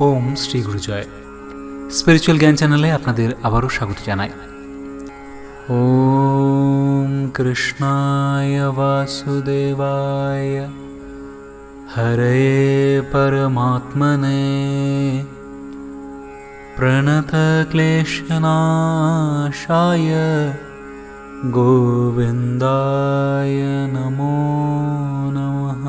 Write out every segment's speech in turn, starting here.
ওম Shri গুরুজয়। Spiritual জ্ঞান চ্যানেলে আপনাদের আবারও স্বাগত জানাই। ওম কৃষ্ণায় বাসুদেবায়। হরে পরমাত্মনে। প্রণতক্লেশনাশায় গোবিন্দায় নমো নমঃ।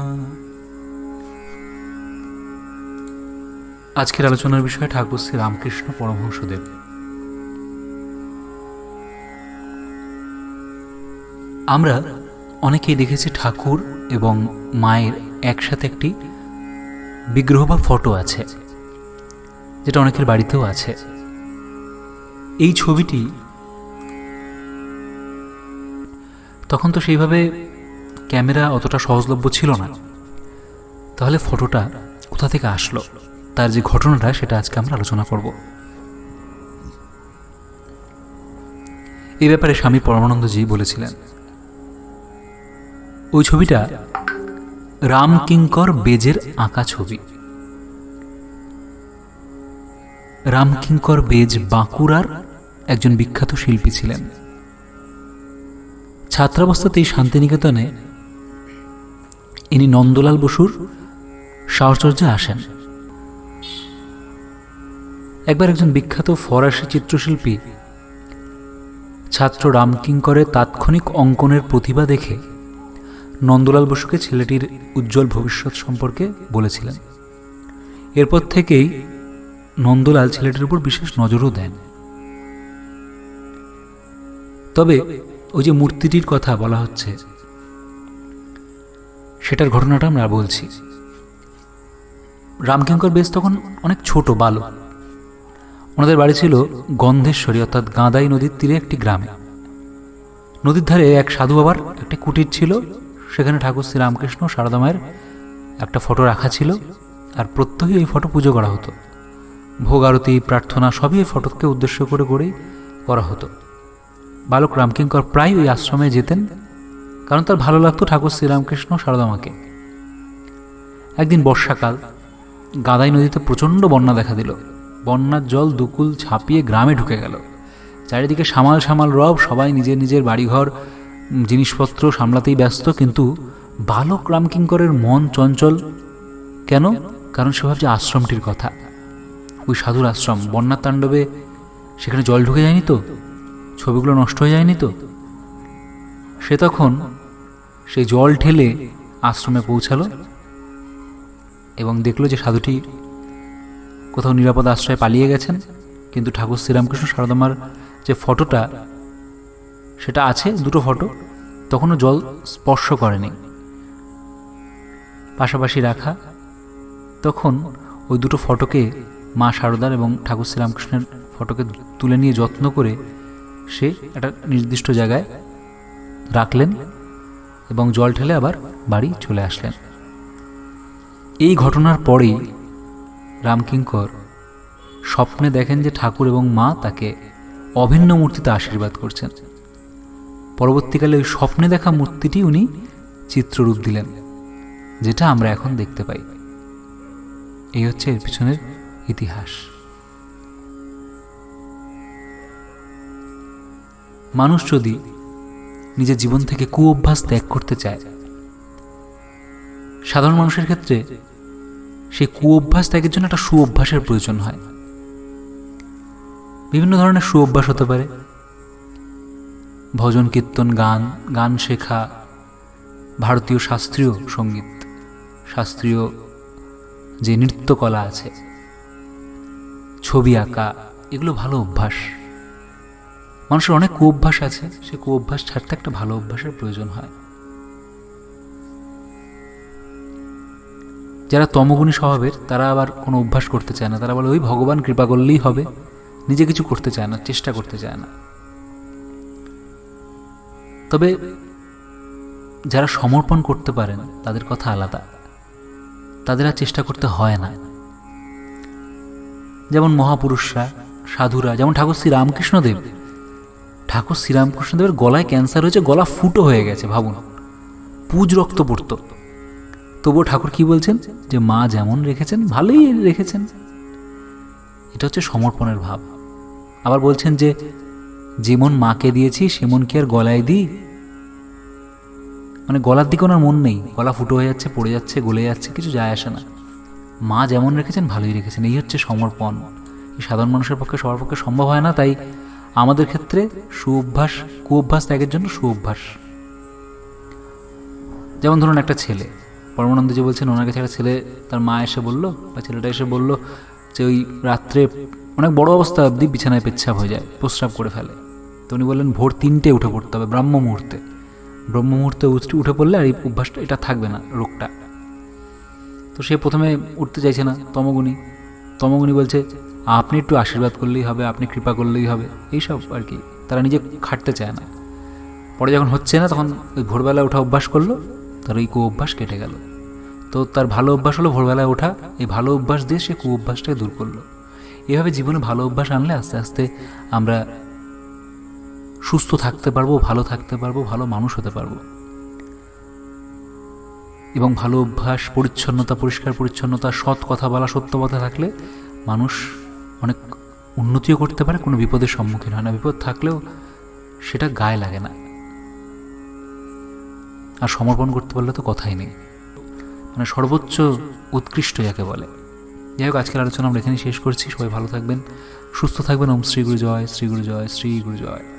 আজকের আলোচনার বিষয় ঠাকুর শ্রী রামকৃষ্ণ পরমহংসদেব। আমরা অনেকেই দেখেছি ঠাকুর এবং মায়ের একসাথে একটি বিগ্রহ বা ফটো আছে, যেটা অনেকের বাড়িতেও আছে। এই ছবিটি তখন তো সেইভাবে ক্যামেরা অতটা সহজলভ্য ছিল না। তাহলে ফটোটা কোথা থেকে আসলো? তার যে ঘটনাটা, সেটা আজকে আমরা আলোচনা করব। এই ব্যাপারে স্বামী পরমানন্দজি বলেছিলেন, ওই ছবিটা রামকিঙ্কর বেজের আঁকা ছবি। রামকিঙ্কর বেজ বাঁকুড়ার একজন বিখ্যাত শিল্পী ছিলেন। ছাত্রাবস্থাতেই শান্তিনিকেতনে ইনি নন্দলাল বসুর সাহচর্যে আসেন। একবার একজন বিখ্যাত ফরাসি চিত্রশিল্পী ছাত্র রামকিঙ্করের তাৎক্ষণিক অঙ্কনের প্রতিভা দেখে নন্দলাল বসুকে ছেলেটির উজ্জ্বল ভবিষ্যৎ সম্পর্কে বলেছিলেন। এরপর থেকেই নন্দলাল ছেলেটির উপর বিশেষ নজরও দেন। তবে ওই যে মূর্তিটির কথা বলা হচ্ছে, সেটার ঘটনাটা আমরা বলছি। রামকিঙ্কর বেশ তখন অনেক ছোট, বালক। ওনাদের বাড়ি ছিল গন্ধেশ্বরী, অর্থাৎ গাঁদাই নদীর তীরে একটি গ্রামে। নদীর ধারে এক সাধু বাবার একটি কুটির ছিল। সেখানে ঠাকুর শ্রী রামকৃষ্ণ সারদা মায়ের একটা ফটো রাখা ছিল আর প্রত্যহই এই ফটো পুজো করা হতো। ভোগ আরতি, প্রার্থনা সবই এই ফটোকে উদ্দেশ্য করে করেই করা হতো। বালক রামকিঙ্কর প্রায় ওই আশ্রমে যেতেন, কারণ তার ভালো লাগতো ঠাকুর শ্রীরামকৃষ্ণ সারদামাকে একদিন বর্ষাকাল, গাদাই নদীতে প্রচণ্ড বন্যা দেখা দিল। বন্যার জল দুকুল ছাপিয়ে গ্রামে ঢুকে গেল। চারিদিকে সামাল সামাল রব, সবাই নিজের নিজের বাড়িঘর জিনিসপত্র সামলাতেই ব্যস্ত, কিন্তু বালক রামকিঙ্করের মন চঞ্চল। কেন? কারণ সে ভাবছে আশ্রমটির কথা। ওই সাধুর আশ্রম, বন্যার তাণ্ডবে সেখানে জল ঢুকে যায়নি তো? ছবিগুলো নষ্ট হয়ে যায়নি তো? সে তখন সেই জল ঠেলে আশ্রমে পৌঁছালো এবং দেখল যে সাধুটি কোথাও নিরাপদ আশ্রয়ে পালিয়ে গেছেন, কিন্তু ঠাকুর শ্রীরামকৃষ্ণ সারদামার যে ফটোটা, সেটা আছে, দুটো ফটো, তখনও জল স্পর্শ করেনি। পাশাপাশি রাখা, তখন ওই দুটো ফটোকে মা শারদার এবং ঠাকুর শ্রীরামকৃষ্ণের ফটোকে তুলে নিয়ে যত্ন করে সে একটা নির্দিষ্ট জায়গায় রাখলেন এবং জল ঠেলে আবার বাড়ি চলে আসলেন। এই ঘটনার পরেই রামকিঙ্কর স্বপ্নে দেখেন যে ঠাকুর এবং মা তাকে অভিন্ন মূর্তিতে আশীর্বাদ করছেন। পরবর্তীকালে ওই স্বপ্নে দেখা মূর্তিটি উনি চিত্ররূপ দিলেন, যেটা আমরা এখন দেখতে পাই। এই হচ্ছে এর পিছনের ইতিহাস। মানুষ যদি নিজের জীবন থেকে কু অভ্যাস ত্যাগ করতে চায়, সাধারণ মানুষের ক্ষেত্রে সেই কু অভ্যাস ত্যাগের জন্য একটা সু অভ্যাসের প্রয়োজন হয়। বিভিন্ন ধরনের সু অভ্যাস হতে পারে। ভজন, কীর্তন, গান গান শেখা, ভারতীয় শাস্ত্রীয় সংগীত, শাস্ত্রীয় যে নৃত্যকলা আছে, ছবি আঁকা, এগুলো ভালো অভ্যাস। মানুষের অনেক কু অভ্যাস আছে, সে কু অভ্যাস ছাড়তে একটা ভালো অভ্যাসের প্রয়োজন হয়। যারা তমগুণী স্বভাবের, তারা আবার কোনো অভ্যাস করতে চায় না। তারা বলে, ওই ভগবান কৃপা করলেই হবে। নিজে কিছু করতে চায় না, চেষ্টা করতে চায় না। তবে যারা সমর্পণ করতে পারেন, তাদের কথা আলাদা। তাদের আর চেষ্টা করতে হয় না। যেমন মহাপুরুষরা, সাধুরা, যেমন ঠাকুর শ্রী রামকৃষ্ণদেব। ঠাকুর শ্রীরামকৃষ্ণদেবের গলায় ক্যান্সার হয়েছে, গলা ফুটো হয়ে গেছে, ভাবুন। পুজ রক্ত পড়তো তবুও ঠাকুর কি বলছেন? যে মা যেমন রেখেছেন, ভালোই রেখেছেন। এটা হচ্ছে সমর্পণের ভাব। আবার বলছেন যে, যেমন মাকে দিয়েছি সেমন কি আর গলায় দিই। মানে গলার দিকে ওনার মন নেই। গলা ফুটো হয়ে যাচ্ছে, পড়ে যাচ্ছে, গলে যাচ্ছে, কিছু যায় আসে না। মা যেমন রেখেছেন, ভালোই রেখেছেন। এই হচ্ছে সমর্পণ। সাধারণ মানুষের পক্ষে, সবার পক্ষে সম্ভব হয় না। তাই আমাদের ক্ষেত্রে সুঅভ্যাস, কুঅভ্যাস ত্যাগের জন্য সুঅভ্যাস। যেমন ধরুন একটা ছেলে। পরমানন্দ যে বলছেন ওনার কাছে ছেলে, তার মা এসে বলল বা ছেলেটা এসে বলল যে ওই রাত্রে অনেক বড় অবস্থা অবধি বিছানায় পেচ্ছাপ হয়ে যায়, প্রস্রাব করে ফেলে। তো উনি বললেন, ভোর তিনটে উঠে পড়তে হবে, ব্রাহ্ম মুহূর্তে। ব্রহ্ম মুহূর্তে উঠে উঠে পড়লে আর এই অভ্যাসটা, এটা থাকবে না রোগটা। তো সে প্রথমে উঠতে চাইছে না তমগুনি তমগুনি বলছে, আপনি একটু আশীর্বাদ করলেই হবে, আপনি কৃপা করলেই হবে। এইসব আর কি, তারা নিজে খাটতে চায় না। পরে যখন হচ্ছে না, তখন ওই ভোরবেলা ওঠা অভ্যাস করল তার ওই কু অভ্যাস কেটে গেল। তো তার ভালো অভ্যাস হলো ভোরবেলায় ওঠা। এই ভালো অভ্যাস দিয়ে সে কু অভ্যাসটাকে দূর করল। এভাবে জীবনে ভালো অভ্যাস আনলে আস্তে আস্তে আমরা সুস্থ থাকতে পারব, ভালো থাকতে পারব, ভালো মানুষ হতে পারব। এবং ভালো অভ্যাস, পরিচ্ছন্নতা, পরিষ্কার পরিচ্ছন্নতা, সৎ কথা বলা, সত্য কথা থাকলে মানুষ অনেক উন্নতিও করতে পারে, কোনো বিপদের সম্মুখীন হয় না। বিপদ থাকলেও সেটা গায়ে লাগে না। আর সমর্পণ করতে পারলে তো কথাই নেই। মানে সর্বোচ্চ উৎকৃষ্ট যাকে বলে। যাই হোক, আজকের আলোচনা আমরা এখানেই শেষ করছি। সবাই ভালো থাকবেন, সুস্থ থাকবেন। ওম শ্রী গুরু জয় শ্রী গুরু জয় শ্রী গুরু জয়